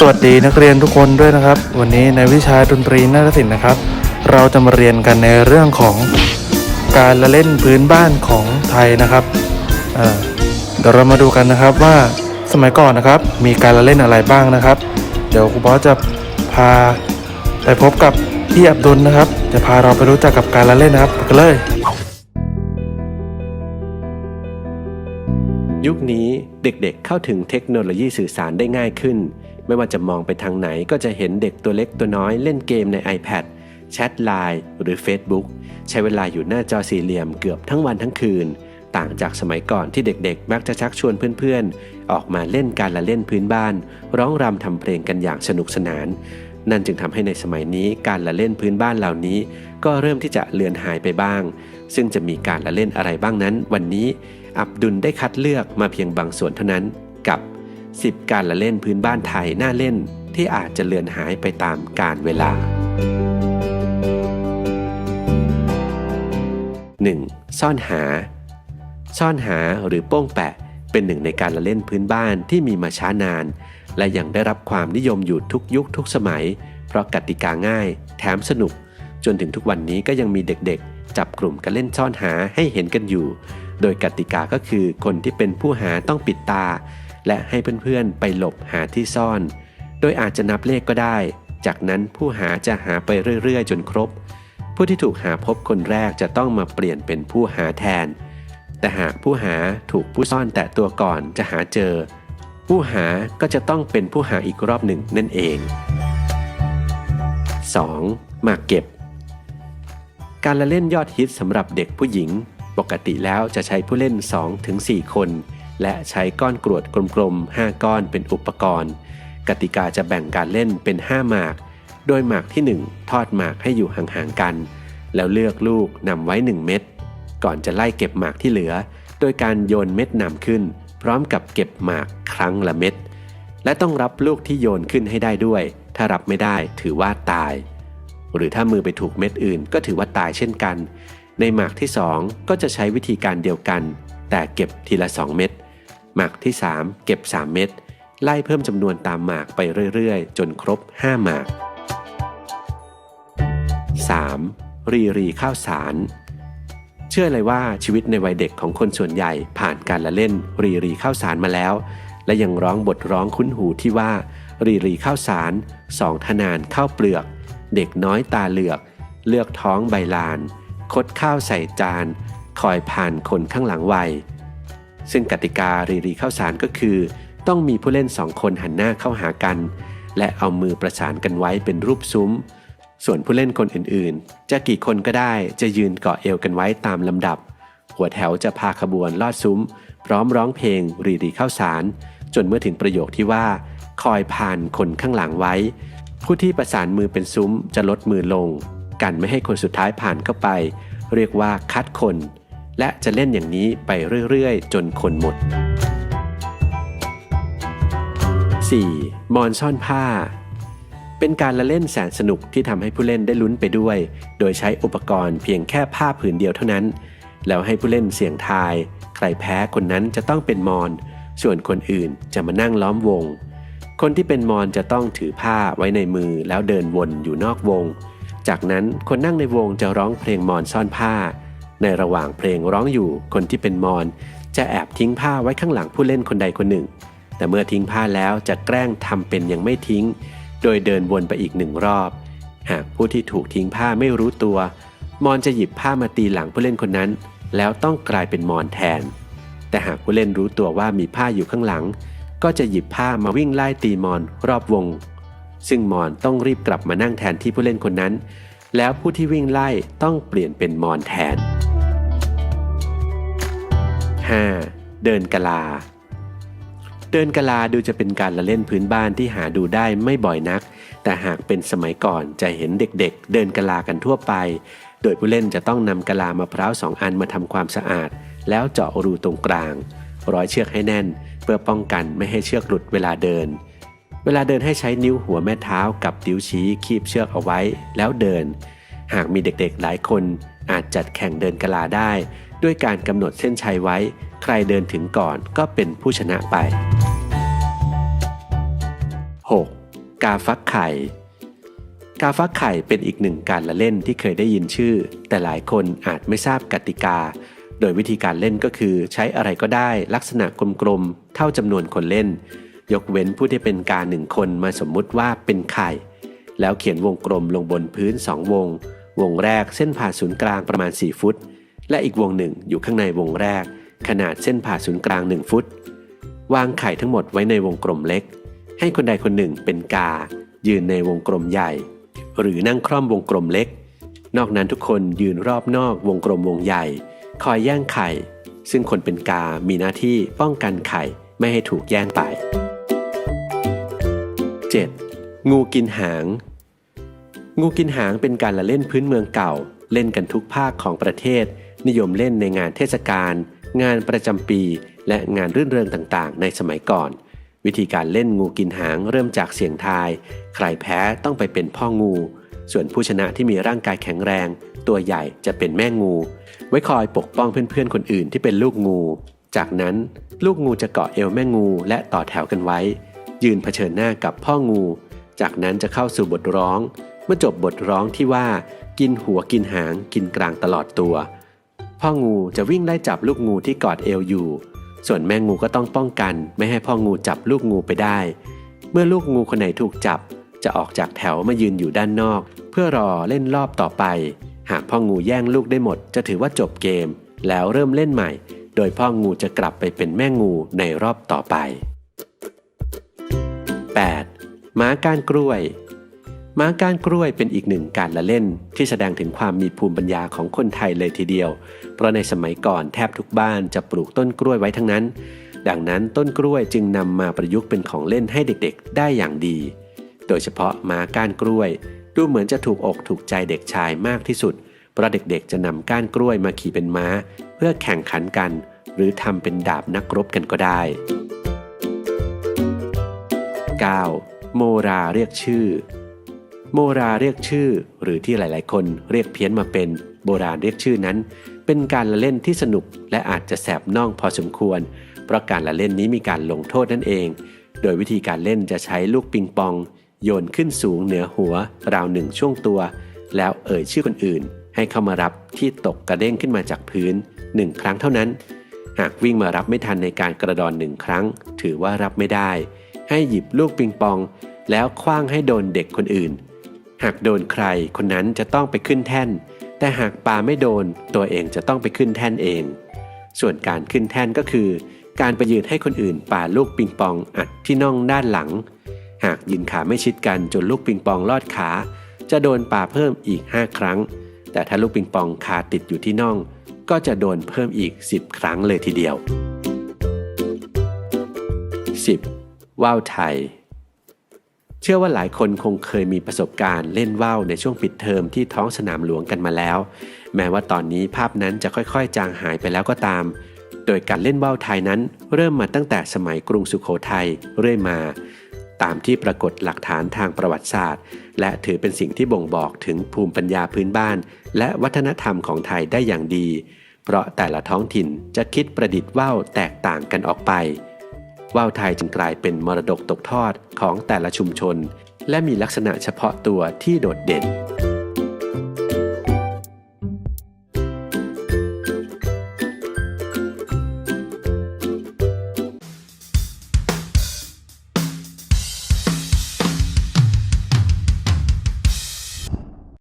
สวัสดีนักเรียนทุกคนด้วยนะครับ วันนี้ในวิชาดนตรีนาฏศิลป์นะครับ เราจะมาเรียนกันในเรื่องของการละเล่นพื้นบ้านของไทยนะครับเเดี๋ยวเรามาดูกันนะครับว่าสมัยก่อนนะครับ มีการละเล่นอะไรบ้างนะครับ เดี๋ยวครูบอสจะพาไปพบกับพี่อับดุลนะครับ จะพาเราไปรู้จักกับการละเล่นนะครับไปกันเลย ยุคนี้เด็กๆเข้าถึงเทคโนโลยีสื่อสารได้ง่ายขึ้น ไม่ว่าจะมองไปทางไหนก็จะเห็นเด็กตัวเล็กตัวน้อยเล่นเกมใน iPad แชทไลน์หรือ Facebook ใช้เวลาอยู่หน้าจอสี่เหลี่ยมเกือบทั้งวันทั้งคืน ต่างจากสมัยก่อนที่เด็กๆ มักจะชักชวนเพื่อนๆ ออกมาเล่นการละเล่นพื้นบ้าน ร้องรำทำเพลงกันอย่างสนุกสนาน นั่นจึงทำให้ในสมัยนี้การละเล่นพื้นบ้านเหล่านี้ ก็เริ่มที่จะเลือนหายไปบ้าง ซึ่งจะมีการละเล่นอะไรบ้างนั้น วันนี้ อับดุลได้คัดเลือกมาเพียงบางส่วนเท่านั้นกับ 10 การละเล่นพื้นบ้านไทยน่าเล่นที่อาจจะเลือนหายไปตามกาลเวลา 1. ซ่อนหา ซ่อนหาหรือโป้งแปะ เป็นหนึ่งในการละเล่นพื้นบ้านที่มีมาช้านาน และยังได้รับความนิยมอยู่ทุกยุคทุกสมัย เพราะกติกาง่าย แถมสนุก จนถึงทุกวันนี้ก็ยังมีเด็กๆ จับกลุ่มกันเล่นซ่อนหาให้เห็นกันอยู่ โดยกติกาก็คือคนที่เป็นผู้หาต้องปิดตา และให้เพื่อนๆไปหลบหาที่ซ่อน โดยอาจจะนับเลขก็ได้ จากนั้นผู้หาจะหาไปเรื่อยๆ จนครบ ผู้ที่ถูกหาพบคนแรกจะต้องมาเปลี่ยนเป็นผู้หาแทน แต่หากผู้หาถูกผู้ซ่อนแตะตัวก่อนจะหาเจอ ผู้หาก็จะต้องเป็นผู้หาอีกรอบหนึ่งนั่นเอง 2. หมากเก็บ การละเล่นยอดฮิตสำหรับเด็กผู้หญิง ปกติแล้วจะใช้ผู้เล่น 2-4 คน และใช้ก้อนกรวดกลมๆ 5 ก้อนเป็นอุปกรณ์ กติกาจะแบ่งการเล่นเป็น 5 หมาก โดยหมากที่ 1 ทอดหมากให้อยู่ห่างๆกัน แล้วเลือกลูกนำไว้ 1 เม็ดก่อนจะไล่เก็บหมากที่เหลือ โดยการโยนเม็ดนำขึ้น พร้อมกับเก็บหมากครั้งละเม็ดและต้องรับลูกที่โยนขึ้นให้ได้ด้วย ถ้ารับไม่ได้ถือว่าตาย หรือถ้ามือไปถูกเม็ดอื่นก็ถือว่าตายเช่นกัน ในหมากที่ 2 ก็จะใช้วิธีการเดียวกัน แต่เก็บทีละ 2 เม็ดหมากที่ 3 เก็บ 3 เม็ดไล่เพิ่มจำนวนตามหมากไปเรื่อยๆ จนครบ 5 หมาก 3. รีรีข้าวสาร เชื่อเลยว่าชีวิตในวัยเด็กของคนส่วนใหญ่ผ่านการละเล่นรีรีข้าวสารมาแล้ว และยังร้องบทร้องคุ้นหูที่ว่า รีรีข้าวสารสองทนานข้าวเปลือก เด็กน้อยตาเหลือก เลือกท้องใบลาน คดข้าวใส่จาน คอยผ่านคนข้างหลังวัย ซึ่งกติการีรีข้าวสารก็คือ ต้องมีผู้เล่นสองคนหันหน้าเข้าหากัน และเอามือประสานกันไว้เป็นรูปซุ้ม ส่วนผู้เล่นคนอื่นๆ จะกี่คนก็ได้จะยืนเกาะเอวกันไว้ตามลำดับ หัวแถวจะพาขบวนลอดซุ้ม พร้อมร้องเพลงรีรีข้าวสาร จนเมื่อถึงประโยคที่ว่า คอยผ่านคนข้างหลังไว้ ผู้ที่ประสานมือเป็นซุ้มจะลดมือลง กันไม่ให้คนสุดท้ายผ่านเข้าไป เรียกว่าคัดคน และจะเล่นอย่างนี้ไปเรื่อยๆ จนคนหมด 4. มอนซ่อนผ้า เป็นการละเล่นแสนสนุกที่ทำให้ผู้เล่นได้ลุ้นไปด้วย โดยใช้อุปกรณ์เพียงแค่ผ้าผืนเดียวเท่านั้น แล้วให้ผู้เล่นเสี่ยงทาย ใครแพ้คนนั้นจะต้องเป็นมอน ส่วนคนอื่นจะมานั่งล้อมวง คนที่เป็นมอนจะต้องถือผ้าไว้ในมือแล้วเดินวนอยู่นอกวง จากนั้นคนนั่งในวงจะร้องเพลงมอนซ่อนผ้า ในระหว่างเพลงร้องอยู่ คนที่เป็นมอนจะแอบทิ้งผ้าไว้ข้างหลังผู้เล่นคนใดคนหนึ่ง แต่เมื่อทิ้งผ้าแล้วจะแกล้งทำเป็นยังไม่ทิ้ง โดยเดินวนไปอีกหนึ่งรอบ หากผู้ที่ถูกทิ้งผ้าไม่รู้ตัว มอนจะหยิบผ้ามาตีหลังผู้เล่นคนนั้น แล้วต้องกลายเป็นมอนแทน แต่หากผู้เล่นรู้ตัวว่ามีผ้าอยู่ข้างหลัง ก็จะหยิบผ้ามาวิ่งไล่ตีมอนรอบวง ซึ่งมอนต้องรีบกลับมานั่งแทนที่ผู้เล่นคนนั้น แล้วผู้ที่วิ่งไล่ต้องเปลี่ยนเป็นมอนแทน 5. เดินกะลา เดินกะลาดูจะเป็นการละเล่นพื้นบ้านที่หาดูได้ไม่บ่อยนัก แต่หากเป็นสมัยก่อนจะเห็นเด็กๆเดินกะลากันทั่วไป โดยผู้เล่นจะต้องนำกะลามะพร้าวสองอันมาทำความสะอาด แล้วเจาะรูตรงกลาง ร้อยเชือกให้แน่น พื่อป้องกันไม่ให้เชือกหลุดเวลาเดิน เวลาเดินให้ใช้นิ้วหัวแม่เท้ากับนิ้วชี้คีบเชือกเอาไว้ แล้วเดิน หากมีเด็กๆหลายคนอาจจัดแข่งเดินกะลาได้ ด้วยการกำหนดเส้นชัยไว้ ใครเดินถึงก่อนก็เป็นผู้ชนะไป 6. กาฟักไข่ กาฟักไข่เป็นอีกหนึ่งการละเล่นที่เคยได้ยินชื่อ แต่หลายคนอาจไม่ทราบกติกา โดยวิธีการเล่นก็คือใช้อะไรก็ได้ลักษณะกลมๆ เท่าจำนวนคนเล่น ยกเว้นผู้ที่เป็นกาหนึ่งคนมาสมมุติว่าเป็นไข่ แล้วเขียนวงกลมลงบนพื้นสองวง วงแรกเส้นผ่าศูนย์กลางประมาณ 4 ฟุต และอีกวงหนึ่งอยู่ข้างในวงแรก ขนาดเส้นผ่าศูนย์กลาง 1 ฟุต วางไข่ทั้งหมดไว้ในวงกลมเล็ก ให้คนใดคนหนึ่งเป็นกา ยืนในวงกลมใหญ่ หรือนั่งคร่อมวงกลมเล็ก นอกนั้นทุกคนยืนรอบนอกวงกลมวงใหญ่ คอยแย่งไข่ซึ่งคนเป็นกา มีหน้าที่ป้องกันไข่ ไม่ให้ถูกแย่งไป 7. งูกินหาง งูกินหางเป็นการละเล่นพื้นเมืองเก่า เล่นกันทุกภาคของประเทศ นิยมเล่นในงานเทศกาลงานประจำปี และงานรื่นเริงต่างๆ ในสมัยก่อน วิธีการเล่นงูกินหางเริ่มจากเสียงทาย ใครแพ้ต้องไปเป็นพ่องู ส่วนผู้ชนะที่มีร่างกายแข็งแรง ตัวใหญ่จะเป็นแม่งู ไว้คอยปกป้องเพื่อนๆคนอื่นที่เป็นลูกงู จากนั้นลูกงูจะเกาะเอวแม่งูและต่อแถวกันไว้ ยืนเผชิญหน้ากับพ่องู จากนั้นจะเข้าสู่บทร้อง เมื่อจบบทร้องที่ว่า กินหัวกินหางกินกลางตลอดตัว พ่องูจะวิ่งไล่จับลูกงูที่กอดเอวอยู่ ส่วนแม่งูก็ต้องป้องกัน ไม่ให้พ่องูจับลูกงูไปได้ เมื่อลูกงูคนไหนถูกจับ จะออกจากแถวมายืนอยู่ด้านนอก เพื่อรอเล่นรอบต่อไป หากพ่องูแย่งลูกได้หมด จะถือว่าจบเกม แล้วเริ่มเล่นใหม่ โดยพ่องูจะกลับไปเป็นแม่งูในรอบต่อไป 8. ม้าก้านกล้วย ม้าก้านกล้วยเป็นอีกหนึ่งการละเล่นที่แสดงถึงความมีภูมิปัญญาของคนไทยเลยทีเดียว เพราะในสมัยก่อนแทบทุกบ้านจะปลูกต้นกล้วยไว้ทั้งนั้น ดังนั้นต้นกล้วยจึงนำมาประยุกต์เป็นของเล่นให้เด็กๆ ได้อย่างดี โดยเฉพาะม้าก้านกล้วย ดูเหมือนจะถูกอกถูกใจเด็กชายมากที่สุดเพราะเด็กๆ จะนำก้านกล้วยมาขี่เป็นม้า เพื่อแข่งขันกัน หรือทำเป็นดาบนักรบกันก็ได้ 9. โมราเรียกชื่อ โมราเรียกชื่อ หรือที่หลายๆ คนเรียกเพี้ยนมาเป็น โบราณเรียกชื่อนั้น เป็นการละเล่นที่สนุกและอาจจะแสบน่องพอสมควร เพราะการละเล่นนี้มีการลงโทษนั่นเอง โดยวิธีการเล่นจะใช้ลูกปิงปอง โยนขึ้นสูงเหนือหัว ราวหนึ่งช่วงตัว แล้วเอ่ยชื่อคนอื่น ให้เข้ามารับที่ตกกระเด้งขึ้นมาจากพื้นหนึ่งครั้งเท่านั้น หากวิ่งมารับไม่ทันในการกระดอนหนึ่งครั้ง ถือว่ารับไม่ได้ ให้หยิบลูกปิงปอง แล้วคว้างให้โดนเด็กคนอื่น หากโดนใครคนนั้นจะต้องไปขึ้นแท่น แต่หากปาไม่โดนตัวเองจะต้องไปขึ้นแท่นเอง ส่วนการขึ้นแท่นก็คือ การไปยืนให้คนอื่นปาลูกปิงปองอัดที่น่องด้านหลัง หากยืนขาไม่ชิดกันจนลูกปิงปองลอดขา จะโดนปาเพิ่มอีก 5 ครั้ง แต่ถ้าลูกปิงปองคาติดอยู่ที่น่อง ก็จะโดนเพิ่มอีก 10 ครั้งเลยทีเดียว 10. ว่าวไทย เชื่อว่าหลายคนคงเคยมีประสบการณ์เล่นว่าวในช่วงปิดเทอมที่ท้องสนามหลวงกันมาแล้ว แม้ว่าตอนนี้ภาพนั้นจะค่อยๆ จางหายไปแล้วก็ตาม โดยการเล่นว่าวไทยนั้น เริ่มมาตั้งแต่สมัยกรุงสุขโขทัยเรื่อยมา ตามที่ปรากฏหลักฐานทางประวัติศาสตร์ และถือเป็นสิ่งที่บ่งบอกถึงภูมิปัญญาพื้นบ้าน และวัฒนธรรมของไทยได้อย่างดี เพราะแต่ละท้องถิ่นจะคิดประดิษฐ์ว่าวแตกต่างกันออกไป ว่าวไทยจึงกลายเป็นมรดกตกทอดของแต่ละชุมชน และมีลักษณะเฉพาะตัวที่โดดเด่น